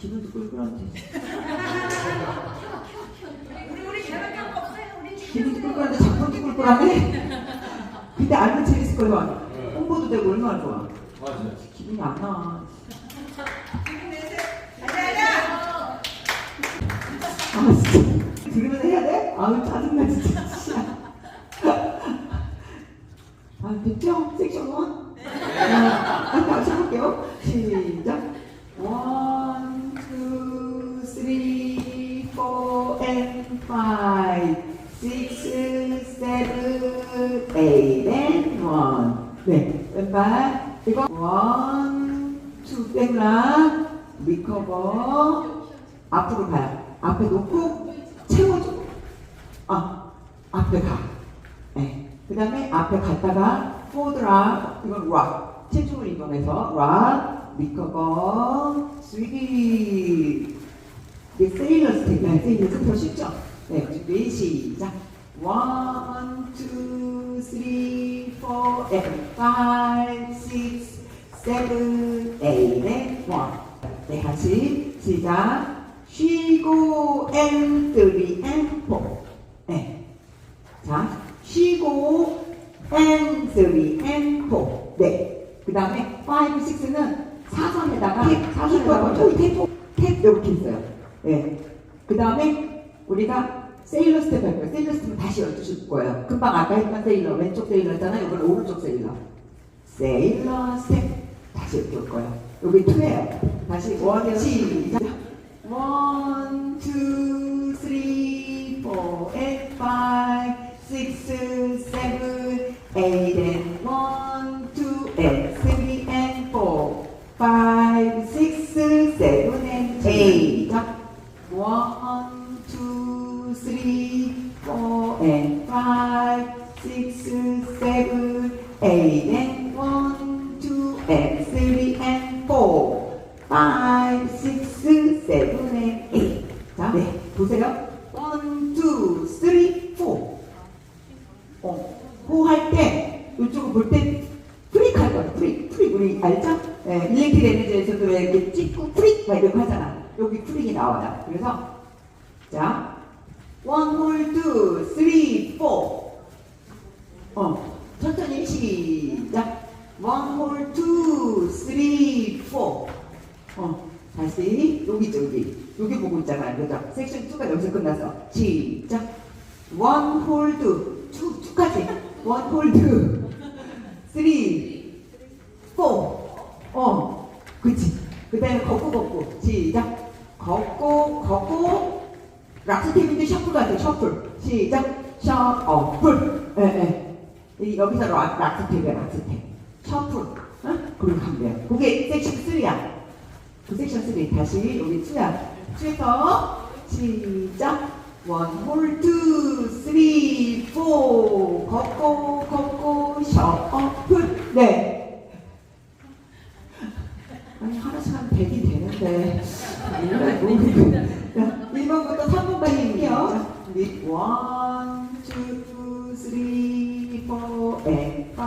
기분도 꿀꿀한데. 우리 우리 계획할 거 없어요. 우리 기분도 꿀꿀한데 작품도 꿀꿀하네. 근데 알면 재밌을 거야. 홍보도 되고 얼마나 좋아. 맞아. 기분이 안 나. 기분 내세요. 가자. 아 진짜. 들으면서 해야 돼? 아우 짜증나 진짜. 아 됐죠? 섹션 1? 네. 아, 다시 해볼게요. 시작. One, two, three, four, and five, six, seven, eight, and one. 네, 왼발. 이거 one, two, 땡락, 리커버. 앞으로 가요. 앞에 놓고 채워주고. 아, 앞에 가. 네. 그 다음에 앞에 갔다가 포드락, 이건 락. 체중을 이동해서 락, 리커버, 스위기. 이게 세일러 스텝이야. 세일러 스텝 더 쉽죠? 네, 준비 시작. One, two, three, four, and five, six, seven, eight, and one. 네, 같이 시작. 쉬고 and three and four. 네. 자, 쉬고 and three and four. 네. 그 다음에 five, six는 사선에다가 사선에다가 또 탭, 탭 이렇게 있어요. 네. 그 다음에 우리가 세일러 스텝 할 거예요. 세일러 스텝은 다시 12시 거예요. 금방 아까 했던 세일러, 왼쪽 세일러 였잖아요 이건 오른쪽 세일러. 세일러 스텝. 다시 이렇게 거예요. 여기 2예요. 다시 원, 시작. 1, 2, 3, 4, 5, 6, 7, 8, and 1, 2, and 3, and 4, 5, 6, 7, and 8. 보세요. One, two, three, four. 어, 호할 때, 이쪽을 볼 때, 프릭 할 거야. 프릭, 프릭. 우리 알죠? 네, 일렉트릭 에너지에서도 왜 이렇게 찍고 프릭 막 이렇게 하잖아. 여기 프릭이 나와요. 그래서, 자, one, hold, two, three, four. 어, 천천히 시작. one, hold, two, three, four. 어, 다시 여기 저기 여기 보고 있잖아요, 그죠? 섹션 2가 여기서 끝났어. 시작. one, hold, two, 투까지. one, hold, three, four. 어, 그치. 그 다음에 걷고 걷고 시작. 걷고 걷고 락스텝인데 셔플 같아, 셔플. 시작. 셔플. 예, 예. 이 여기서 락, 락스텝이야, 락스텝. 셔플. 어? 그리고 가면 돼요. 그게 섹션 3야. 그 섹션 3 다시 여기 2야. 2에서 시작. 원, 홀, 투, 쓰리, 포. 걷고, 걷고, 셔플. 네. 아니, 하나씩 하면 100이 되는데. 이거 너무 1번부터 3번까지 할게요. 우리 1, 2, 3, 4, and 5,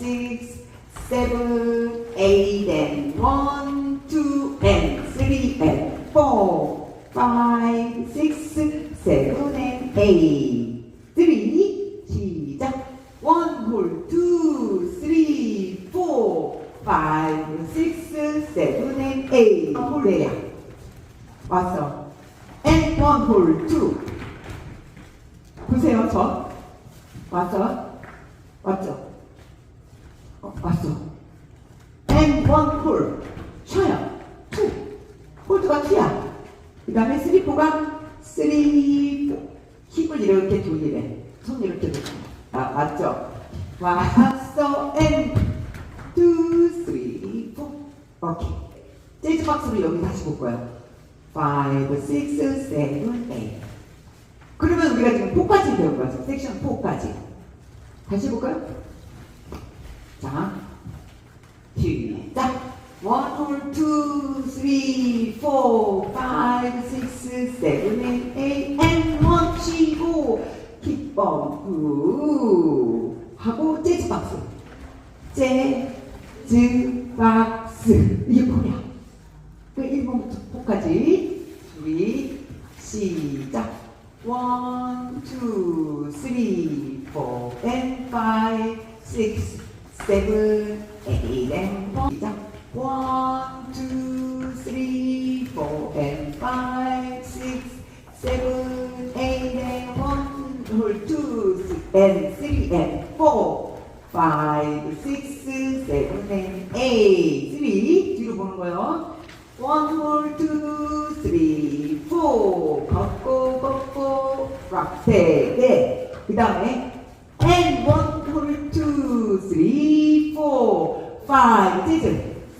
6, 7, 8, and 1, 2, and 3, 4, 5, 6, 7, and 8. 3, 시작. 1, 홀, 2, 3, 4, 5, 6, 7, and 8. 홀레야. 왔어. and one 홀, 2. 보세요, 저. 왔어? 왔죠? 어, 왔어. and one 홀. 쉬어요. 2. 홀드가 2야. 그 다음에 3, 4가 3, 4. 힙을 이렇게 돌리래. 손 이렇게 돌려. 아, 맞죠? 왔어. and 2, 3, 4. 오케이. 재즈 박스로 여기 다시 볼 거예요. 5, 6, 7, 8. 그러면 우리가 지금 4까지 배운 거야. 섹션 4까지. 다시 해볼까요? 자, 시작. 1, 홀, 2, 3, 4, 5, 6, 7, 8, and 1 치고 기뻐 우 하고 재즈 박스 재즈 박스 이게 뭐야? 그 1번부터 4까지 우리 시작 1, 2, 3, 4, and 5, 6, 7, 8, and 1 시작 1, and three, and four, five, six, seven, and eight. three 뒤로 보는 거예요. One, more, two, three, four. 걷고, 걷고, rock 세 개. 그 다음에 and one, more, two, three, four, five, six,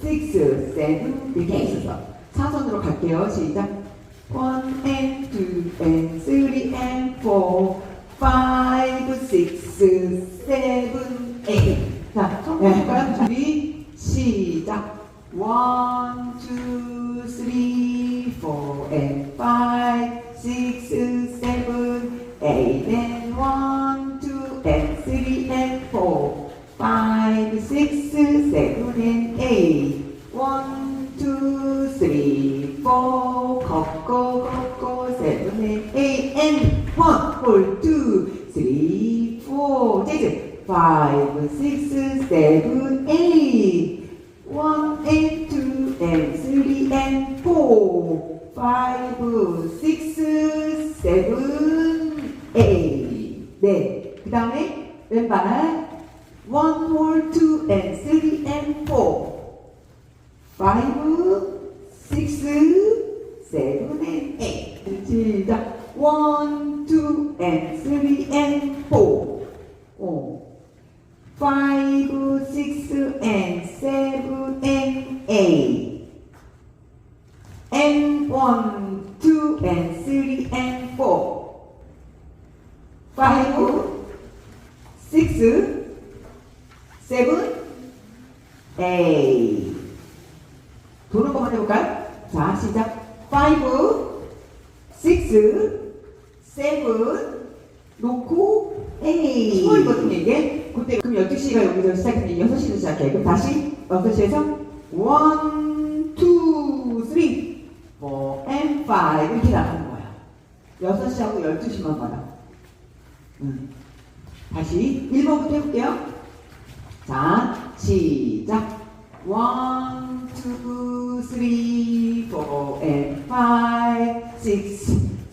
six, seven 이렇게 있어서 사선으로 갈게요. 시작. One and two and three and four, five, six, seven, eight. 자, 네, 할까요? 준비 시작. One, two, three, four, and five, six, seven, eight, and 시작. One, two and three and four. 어. five, six, and seven, and eight. And one, two, and three, and four. Five, six, seven, eight. 도는 것만 해볼까요? 자, 시작. Five, six, seven, 놓고 에이. 숨어있거든요 이게 그때 그럼 12시가 여기서 시작했는데 6시로 시작해. 그럼 다시 6시에서? 1, 2, 3, 4, and 5 이렇게 나가는 거야. 6시하고 12시만 받아 음. 다시 1번부터 해볼게요. 자 시작. 1, 2, 3, 4, and 5, 6,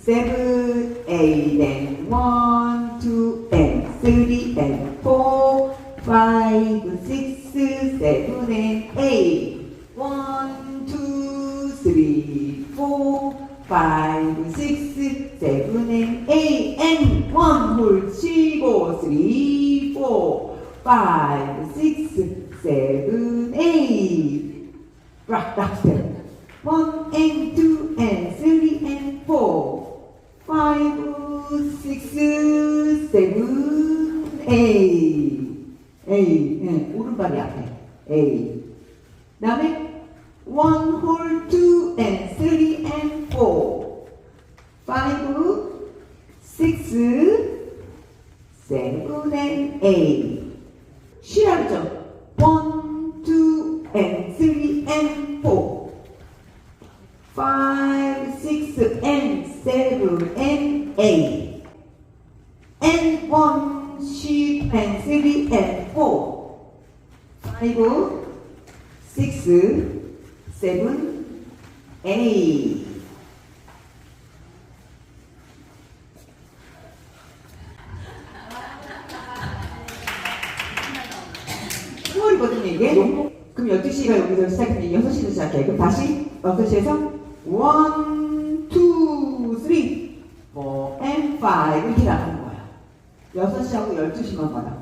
seven, eight, and one, two, and three, and four, five, six, seven, and eight. One, two, three, four, five, six, seven, and eight, and one, hold, three, four, five, six, seven, eight. Rock, rock, step. One and two and three and four, five, six, seven, eight. eight. 예, 오른발이 앞에. eight. 다음에 one, whole, two and three and four, five, six, seven and eight. 1, sheep and three and four, five, six, seven, eight. 스몰이거든요 이게. 그럼 12시가 여기서 시작이면 6시부터 시작해요. 그럼 다시 6시에서 1, 2, 3, 4, and 5 이렇게 나가요. 6시하고 12시만 받아.